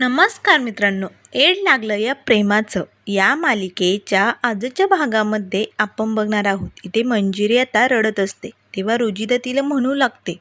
नमस्कार मित्रांनो एड लागलं या प्रेमाचं. या मालिकेच्या आजच्या भागामध्ये आपण बघणार आहोत इथे मंजिरी आता रडत असते तेव्हा रुजिदा तिला म्हणू लागते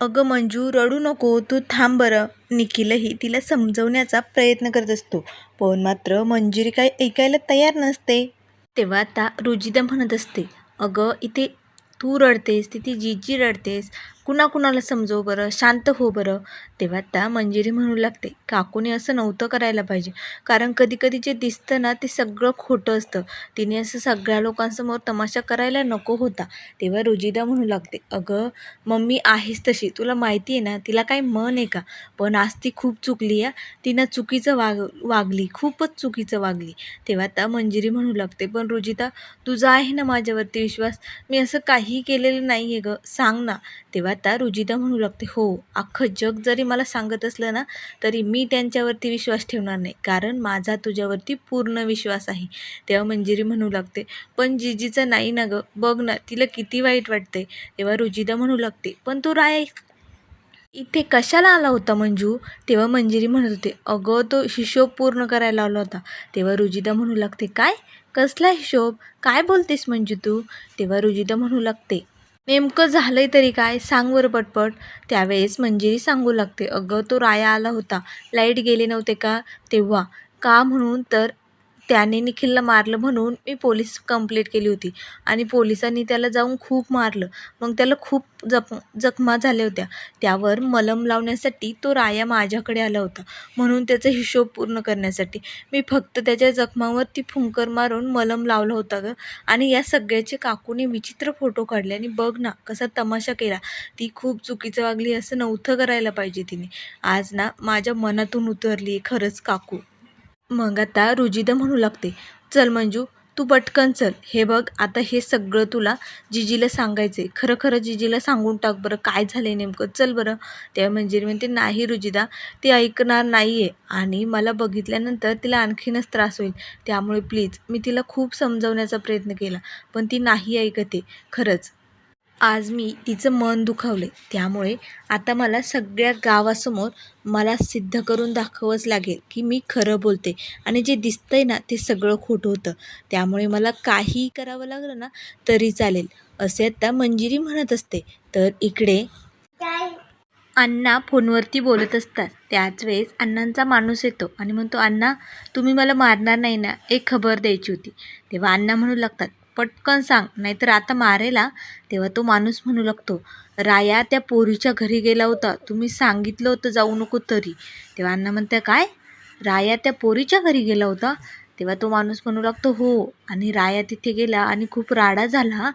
अगं मंजू रडू नको तू थांब बरं. निखिलही तिला समजवण्याचा प्रयत्न करत असतो पण मात्र मंजिरी काही ऐकायला तयार नसते. तेव्हा आता रुजिदा म्हणत असते अगं इथे तू रडतेस तिथे जीजी रडतेस कुणा कुणाला समजव बरं शांत हो बरं. तेव्हा त्या मंजिरी म्हणू लागते काकूने असं नव्हतं करायला पाहिजे. कारण कधी कधी जे दिसतं ना ते सगळं खोटं असतं. तिने असं सगळ्या लोकांसमोर तमाशा करायला नको होता. तेव्हा रुजिदा म्हणू लागते अगं मम्मी आहेस तशी तुला माहिती आहे ना तिला काही मन आहे का? पण आज ती खूप चुकली आहे तिनं चुकीचं वाग वागली खूपच चुकीचं वागली. तेव्हा त्या मंजिरी म्हणू लागते पण रुजिता तुझा आहे ना माझ्यावरती विश्वास? मी असं काही केलेलं नाही आहे गं. सांग ना तेव्हा त्या रुजिदा म्हणू लागते हो अख्खं जग जरी मला सांगत असलं ना तरी मी त्यांच्यावरती विश्वास ठेवणार नाही. कारण माझा तुझ्यावरती पूर्ण विश्वास आहे. तेव्हा मंजिरी म्हणू लागते पण जिजीचं नाही ना गं बघ ना तिला किती वाईट वाटते तेव्हा रुजिदा म्हणू लागते पण तू राय. इथे कशाला आला होता मंजू? तेव्हा मंजिरी म्हणत होते अगं तो हिशोब पूर्ण करायला आला होता. तेव्हा रुजिदा म्हणू लागते काय? कसला हिशोब? काय बोलतेस मंजू तू? तेव्हा रुजिदा म्हणू लागते नेमकं झालंय तरी काय? सांग बरं पटपट. त्यावेळेस मंजिरी सांगू लागते. अगं तो राया आला होता. लाइट गेले नव्हते का? तेव्हा. का म्हणून? तर त्याने निखिलला मारलं म्हणून मी पोलीस कंप्लेट केली होती. आणि पोलिसांनी त्याला जाऊन खूप मारलं. मग त्याला खूप जख जखमा झाल्या होत्या. त्यावर मलम लावण्यासाठी तो राया माझ्याकडे आला होता. म्हणून त्याचा हिशोब पूर्ण करण्यासाठी मी फक्त त्याच्या जखमावरती फुंकर मारून मलम लावला होता गं. आणि या सगळ्याचे काकूने विचित्र फोटो काढले. आणि बघ ना कसा तमाशा केला. ती खूप चुकीचं वागली असं नव्हतं करायला पाहिजे तिने. आज ना माझ्या मनातून उतरली खरंच काकू. मग आता रुजिदा म्हणू लागते. चल मंजू तू पटकन चल. हे बघ आता हे सगळं तुला जिजीला सांगायचं आहे खरं खरं जिजीला सांगून टाक बरं काय झालं आहे नेमकं. चल बरं. तेव्हा म्हणजे मंजिरी म्हणते नाही रुजिदा ती ऐकणार नाही आहे आणि मला बघितल्यानंतर तिला आणखीनच त्रास होईल. त्यामुळे प्लीज मी तिला खूप समजवण्याचा प्रयत्न केला पण ती नाही ऐकते. खरंच. आज मी तिचं मन दुखावले त्यामुळे आता मला सगळ्या गावासमोर मला सिद्ध करून दाखवंच लागेल की मी खरं बोलते आणि जे दिसतंय ना ते सगळं खोटं होतं. त्यामुळे मला काही करावं लागलं ना तरी चालेल. असे आता मंजिरी म्हणत असते. तर इकडे अण्णा फोनवरती बोलत असतात. त्याच वेळेस अण्णांचा माणूस येतो आणि म्हणतो अण्णा तुम्ही मला मारणार नाही ना एक खबर द्यायची होती. तेव्हा अण्णा म्हणू लागतात पटकन सांग नाहीतर आता मारेला. तेव्हा तो माणूस म्हणू लागतो राया त्या पोरीच्या घरी गेला होता. तुम्ही सांगितलं होतं जाऊ नको तरी. तेव्हा अण्णा म्हणत्या काय? राया त्या पोरीच्या घरी गेला होता? तेव्हा तो माणूस म्हणू लागतो हो. आणि राया तिथे गेला आणि खूप राडा झाला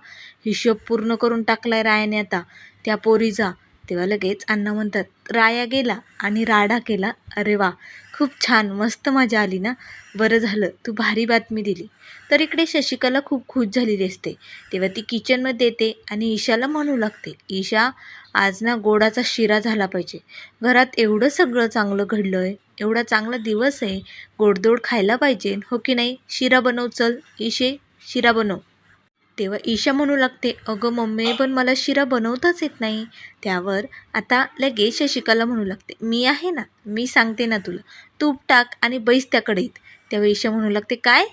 हिशोब पूर्ण करून टाकलाय रायाने आता. त्या पोरीचा तेव्हा लगेच अण्णा म्हणतात राया गेला आणि राडा केला. अरे वा. खूप छान मस्त मजा आली ना? बरं झालं तू भारी बातमी दिली. तर इकडे शशिकला खूप खुश झालेली असते. तेव्हा ती किचनमध्ये येते आणि ईशाला म्हणू लागते ईशा आज ना गोडाचा शिरा झाला पाहिजे. घरात एवढं सगळं चांगलं घडलं आहे एवढा चांगला दिवस आहे गोडदोड खायला पाहिजे हो की नाही? शिरा बनव चल. ईशे शिरा बनव. तेव्हा ईशा म्हणू लागते अगं मम्मी पण मला शिरा बनवताच येत नाही. त्यावर आता लगेच शशिकाला म्हणू लागते मी आहे ना मी सांगते ना तुला तूप टाक आणि बैस त्याकडे येत तेव्हा ईशा म्हणू लागते काय?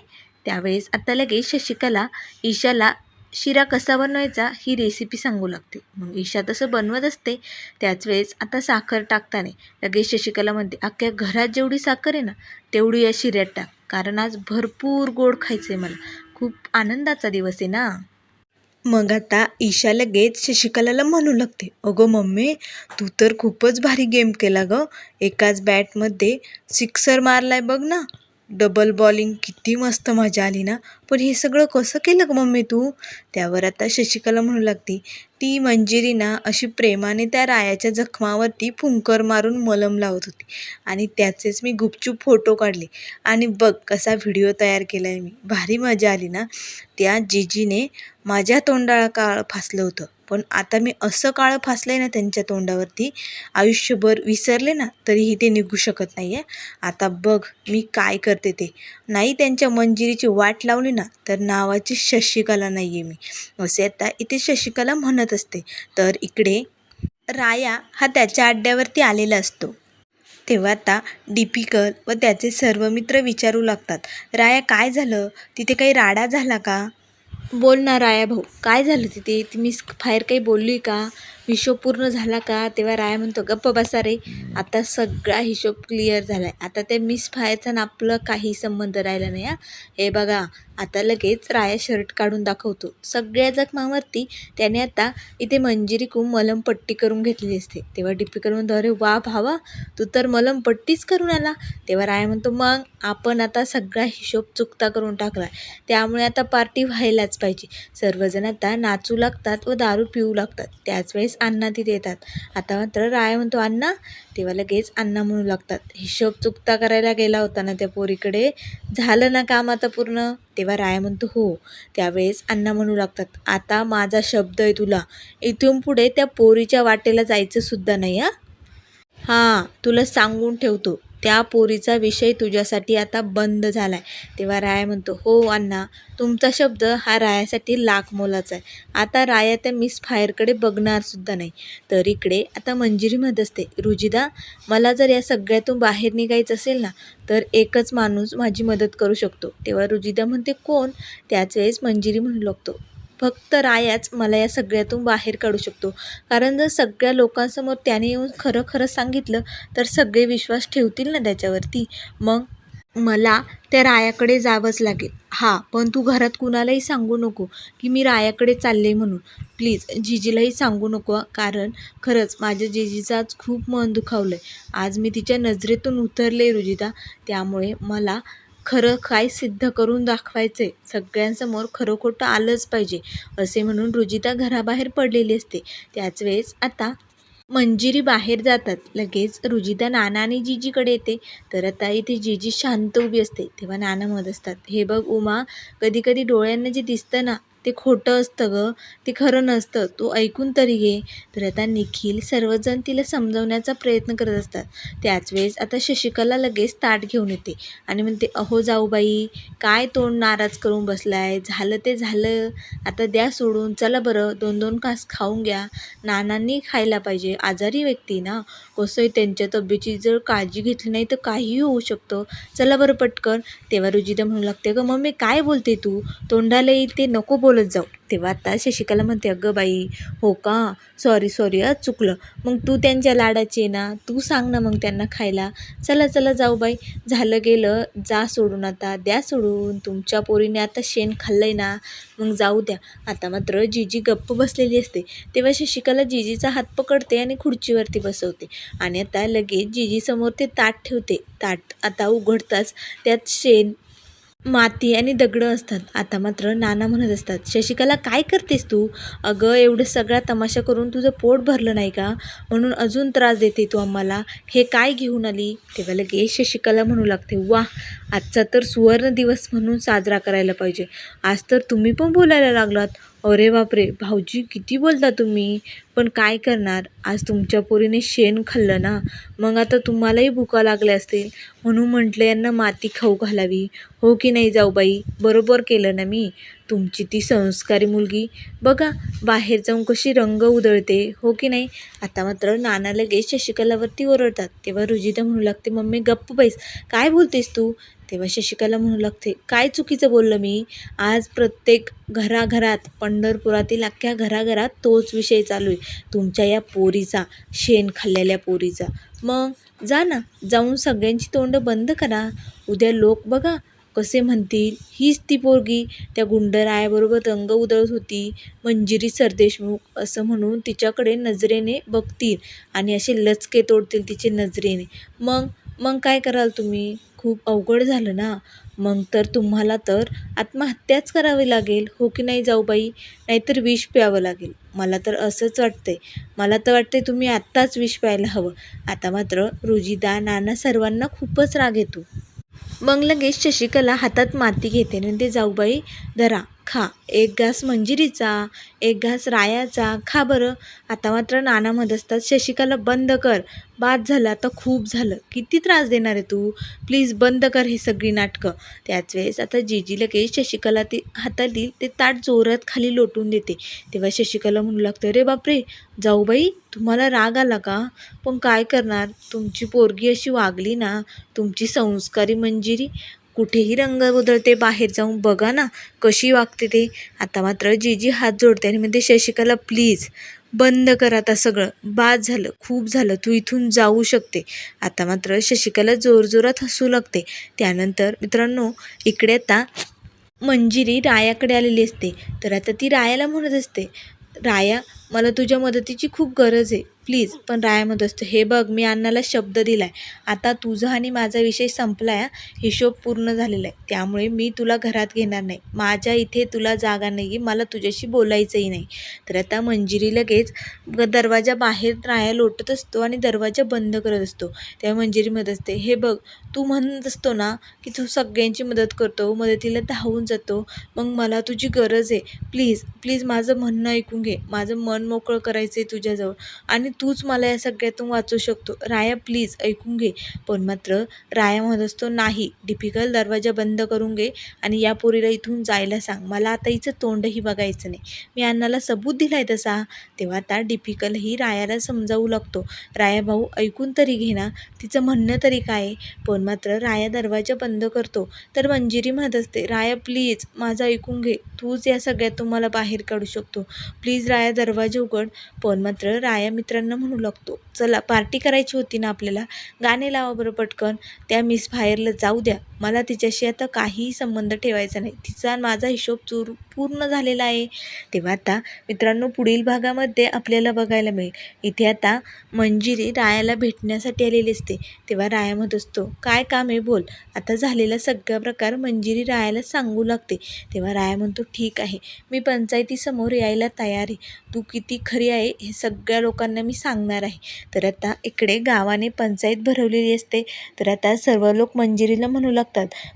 त्यावेळेस आता लगेच शशिकाला ईशाला शिरा कसा बनवायचा ही रेसिपी सांगू लागते. मग ईशा तसं बनवत असते त्याच वेळेस आता साखर टाकताना लगेच शशिकाला म्हणते अख्ख्या घरात जेवढी साखर आहे ना तेवढी या शिऱ्यात टाक कारण आज भरपूर गोड खायचं आहे मला खूप आनंदाचा दिवस आहे ना? मग आता ईशा लगेच शशिकलाला म्हणू लागते. अगं मम्मी तू तर खूपच भारी गेम केला गं. एकाच बॅटमध्ये सिक्सर मारलाय बघ ना. डबल बॉलिंग किती मस्त मजा आली ना. पण हे सगळं कसं केलं ग मम्मी तू? त्यावर आता शशिकला म्हणू लागते ती मंजिरी ना अशी प्रेमाने त्या रायाच्या जखमावरती फुंकर मारून मलम लावत होती आणि त्याचेच मी गुपचूप फोटो काढले. आणि बघ कसा व्हिडिओ तयार केला आहे मी. भारी मजा आली ना. त्या जीजीने माझ्या तोंडाळा काळ फासलं होतं. पण आता मी असं काळं फासलं आहे ना त्यांच्या तोंडावरती आयुष्यभर विसरले ना तरीही ते निघू शकत नाही आहे आता बघ मी काय करते ते. नाही त्यांच्या मंजिरीची वाट लावली ना तर नावाची शशिकला नाही आहे मी. असे आता इथे शशिकला म्हणत असते. तर इकडे राया हा त्याच्या अड्ड्यावरती आलेला असतो. तेव्हा आता डिपिकल व त्याचे सर्व मित्र विचारू लागतात. राया काय झालं? तिथे काही राडा झाला का? बोल ना राया भाऊ? काय झालं तिथे? ती मिस फायर काही बोलली का? हिशोब पूर्ण झाला का? तेव्हा राया म्हणतो गप्प बसा रे. आता सगळा हिशोब क्लिअर झाला आहे आता ते मिस फायरचा ना आपलं काही संबंध राहिला नाही हा. हे बघा आता लगेच राया शर्ट काढून दाखवतो. सगळ्या जखमावरती त्याने आता इथे मंजिरी कुम मलमपट्टी करून घेतलेली असते. तेव्हा दीपिका म्हणतो अरे वा भावा तू तर मलमपट्टीच करून आला. तेव्हा राया म्हणतो मग आपण आता सगळा हिशोब चुकता करून टाकला त्यामुळे आता पार्टी व्हायलाच पाहिजे. सर्वजण आता नाचू लागतात व दारू पिऊ लागतात. त्याच वेळेस अण्णा तिथे येतात आता मात्र राय म्हणतो अण्णा तेव्हा लगेच अण्णा म्हणू लागतात. हिशोब चुकता करायला गेला होता ना त्या पोरीकडे. झालं ना काम आता पूर्ण? तेव्हा राय म्हणतो हो. त्यावेळेस अण्णा म्हणू लागतात आता माझा शब्द आहे तुला. इथून पुढे त्या पोरीच्या वाटेला जायचं सुद्धा नाही हां? हां तुला सांगून ठेवतो. त्या पोरीचा विषय तुझ्यासाठी आता बंद झाला आहे तेव्हा राया म्हणतो हो अण्णा तुमचा शब्द हा रायासाठी लाख मोलाचा आहे. आता राया त्या मिस फायरकडे बघणारसुद्धा नाही. तर इकडे आता मंजिरी म्हणत असते. रुजिदा मला जर या सगळ्यातून बाहेर निघायचं असेल ना तर एकच माणूस माझी मदत करू शकतो. तेव्हा रुजिदा म्हणते कोण? त्याच वेळेस मंजिरी म्हणू लागतो फक्त रायाच मला या सगळ्यातून बाहेर काढू शकतो. कारण जर सगळ्या लोकांसमोर त्याने येऊन खरं खरं सांगितलं तर सगळे विश्वास ठेवतील ना त्याच्यावरती. मग मला त्या रायाकडे जावंच लागेल. हां पण तू घरात कुणालाही सांगू नको की मी रायाकडे चालले म्हणून. प्लीज जिजीलाही सांगू नको कारण खरंच माझ्या जिजीचं आज खूप मन दुखावलं आहे आज मी तिच्या नजरेतून उतरले रुजिता. त्यामुळे मला खरं काय सिद्ध करून दाखवायचं आहे सगळ्यांसमोर खरं खोटं आलंच पाहिजे असे म्हणून रुजिता घराबाहेर पडलेली असते. त्याच वेळेस आता मंजिरी बाहेर जातात. लगेच रुजिता नाना आणि जीजीकडे येते. तर आता इथे जीजी शांत उभी असते. तेव्हा नाना म्हणत असतात. हे बघ उमा कधी कधी डोळ्यांना जे दिसतं ना ते खोटं असतं गं. ते खरं नसतं. तू ऐकून तरी घे. तर आता निखिल सर्वजण तिला समजवण्याचा प्रयत्न करत असतात. त्याच वेळेस आता शशिकला लगेच ताट घेऊन येते आणि म्हणते अहो जाऊबाई काय तोंड नाराज करून बसलाय? झालं ते झालं. आता द्या सोडून. चला बरं दोन दोन खास खाऊन घ्या. नानांनी खायला पाहिजे. आजारी व्यक्ती ना. कसं आहे त्यांच्या तब्येतीची जर काळजी घेतली नाही तर काहीही होऊ शकतं. चला बरं पटकन. तेव्हा रुजिता म्हणू लागते गं मम्मी काय बोलते तू? तोंडाला येईल ते नको बोलत जाऊ. तेव्हा आता शशिकला म्हणते अगं बाई हो का? सॉरी सॉरी आज चुकलं. मग तू त्यांच्या लाडाची आहे ना? तू सांग ना मग त्यांना खायला. चला चला जाऊ बाई. झालं गेलं. जा सोडून आता. द्या सोडून. तुमच्या पोरीने आता शेण खाल्लं आहे ना. मग जाऊ द्या. आता मात्र जीजी गप्प बसलेली असते. तेव्हा शशिकला जीजीचा हात पकडते आणि खुर्चीवरती बसवते. आणि आता लगेच जीजीसमोर ते ताट ठेवते. ताट आता उघडताच त्यात शेण माती आणि दगडं असतात. आता मात्र नाना म्हणत असतात शशिकला काय करतेस तू? अगं एवढं सगळा तमाशा करून तुझं पोट भरलं नाही का? म्हणून अजून त्रास देते तू आम्हाला. हे काय घेऊन आली? तेव्हा लगेच शशिकला म्हणू लागते वा आजचा तर सुवर्ण दिवस म्हणून साजरा करायला पाहिजे. आज तर तुम्ही पण बोलायला लागलात. अरे बापरे भाऊजी किती बोलता तुम्ही? पण काय करणार? आज तुमच्या पोरीने शेण खाल्लं ना मग आता तुम्हालाही भुका लागल्या असतील. म्हणून म्हटलं यांना माती खाऊ घालावी. हो की नाही जाऊ बाई बरोबर केलं ना मी. तुमची ती संस्कारी मुलगी. बघा बाहेर जाऊन कशी रंग उधळते. हो की नाही? आता मात्र नाना लगेच शशिकलावरती ओरडतात. तेव्हा रुजिता म्हणू लागते मम्मी गप्प बैस. काय बोलतेस तू? तेव्हा शशिकला म्हणू लागते काय चुकीचं बोललं मी? आज प्रत्येक घराघरात पंढरपुरातील अख्ख्या घराघरात तोच विषय चालू आहे. तुमच्या या पोरीचा शेण खाल्लेल्या पोरीचा. मग जा ना जाऊन सगळ्यांची तोंड बंद करा. उद्या लोक बघा कसे म्हणतील. हीच ती पोरगी. त्या गुंडरायाबरोबर रंग उधळत होती. मंजिरी सरदेशमुख असं म्हणून तिच्याकडे नजरेने बघतील आणि असे लचके तोडतील तिचे नजरेने. मग मग काय कराल तुम्ही? खूप अवघड झालं ना. मग तर तुम्हाला तर आत्महत्याच करावी लागेल. हो की नाही जाऊबाई? नाहीतर विष प्यावं लागेल. मला तर असंच वाटतंय. मला तर वाटतंय तुम्ही आत्ताच विष प्यायला हवं. आता मात्र रुजिदा नाना सर्वांना खूपच राग येतो. मग लगेच शशिकला हातात माती घेते आणि ते जाऊबाई धरा. खा. एक घास मंजिरीचा एक घास रायाचा खा बरं. आता मात्र नाना असतात शशिकाला बंद कर. बाद झालं आता खूप झालं. किती त्रास देणार आहे तू? प्लीज बंद कर ही सगळी नाटकं. त्याच वेळेस आता जीजी लगेच शशिकला ती हातातील ते ताट जोरात खाली लोटून देते. तेव्हा शशिकला म्हणू लागतं रे बापरे! जाऊ बाई तुम्हाला राग आला का? पण काय करणार? तुमची पोरगी अशी वागली ना तुमची संस्कारी मंजिरी. कुठेही रंग बदलते बाहेर जाऊन बघा ना कशी वागते ते. आता मात्र जीजी हात जोडते आणि म्हणते शशिकाला प्लीज बंद कर आता सगळं. बाद झालं खूप झालं. तू इथून जाऊ शकते. आता मात्र शशिकाला जोरजोरात हसू लागते. त्यानंतर मित्रांनो इकडे आता मंजिरी रायाकडे आलेली असते. तर आता ती रायाला म्हणत असते राया मला तुझ्या मदतीची खूप गरज आहे. प्लीज पण राया म्हणत असतो हे बघ मी अण्णाला शब्द दिला आहे आता तुझा आणि माझा विषय संपला आहे हिशोब पूर्ण झालेला आहे. त्यामुळे मी तुला घरात घेणार नाही. माझ्या इथे तुला जागा नाही मला तुझ्याशी बोलायचंही नाही. तर आता मंजिरी लगेच दरवाजा बाहेर राया लोटत असतो आणि दरवाजा बंद करत असतो. तेव्हा मंजिरी म्हणत असते हे बघ तू म्हणत असतो ना की तू सगळ्यांची मदत करतो मदतीला धावून जातो. मग मला तुझी गरज आहे. प्लीज प्लीज माझं म्हणणं ऐकून घे. माझं मन मोकळं करायचं आहे तुझ्याजवळ. आणि तूच मला या सगळ्यातून वाचू शकतो. राया प्लीज ऐकून घे. पण मात्र राया म्हणत असतो नाही डिफिकल दरवाजा बंद करून घे आणि या पोरीला इथून जायला सांग. मला आता हिचं तोंडही बघायचं नाही. मी अण्णाला सबूत दिला आहे तसा. तेव्हा आता डिफिकलही रायाला समजावू लागतो. राया भाऊ ऐकून तरी घे ना. तिचं म्हणणं तरी काय? पण मात्र राया दरवाजा बंद करतो. तर मंजिरी म्हणत असते राया प्लीज माझं ऐकून घे. तूच या सगळ्यातून मला बाहेर काढू शकतो. प्लीज राया दरवाजा उघड. पण मात्र राया मित्रांना म्हणू लागतो चला पार्टी करायची होती ना आपल्याला. गाणे लावा बरं पटकन. त्या मिस फायरला जाऊ द्या. मला तिच्याशी आता काहीही संबंध ठेवायचा नाही. तिचा माझा हिशोब चूर पूर्ण झालेला आहे. तेव्हा आता मित्रांनो पुढील भागामध्ये आपल्याला बघायला मिळेल. इथे आता मंजिरी रायाला भेटण्यासाठी आलेली असते. तेव्हा राया म्हणत असतो काय काम आहे बोल. आता झालेला सगळा प्रकार मंजिरी रायाला सांगू लागते. तेव्हा राया म्हणतो ठीक आहे. मी पंचायतीसमोर यायला तयार आहे. तू किती खरी आहे हे सगळ्या लोकांना मी सांगणार आहे. तर आता इकडे गावाने पंचायत भरवलेली असते. तर आता सर्व लोक मंजिरीला म्हणू लागतात.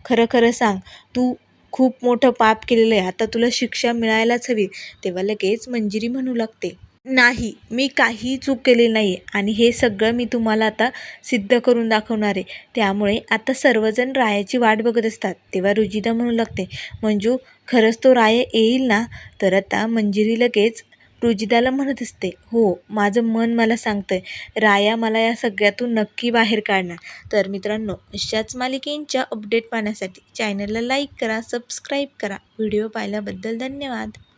खरं खरं सांग तू खूप मोठं पाप केलेलं आहे. आता तुला शिक्षा मिळायलाच हवी. तेव्हा लगेच मंजिरी म्हणू लागते. नाही मी काही चूक केलेली नाही आहे आणि हे सगळं मी तुम्हाला आता सिद्ध करून दाखवणार आहे. त्यामुळे आता सर्वजण रायाची वाट बघत असतात. तेव्हा रुजिदा म्हणू लागते मंजू खरंच तो राय येईल ना? तर आता मंजिरी लगेच रुजिदाला म्हणत असते हो माझं मन मला सांगतं आहे राया मला या सगळ्यातून नक्की बाहेर काढणार. तर मित्रांनो अशाच मालिकेंच्या अपडेट पाहण्यासाठी चॅनलला लाईक करा सबस्क्राईब करा. व्हिडिओ पाहिल्याबद्दल धन्यवाद.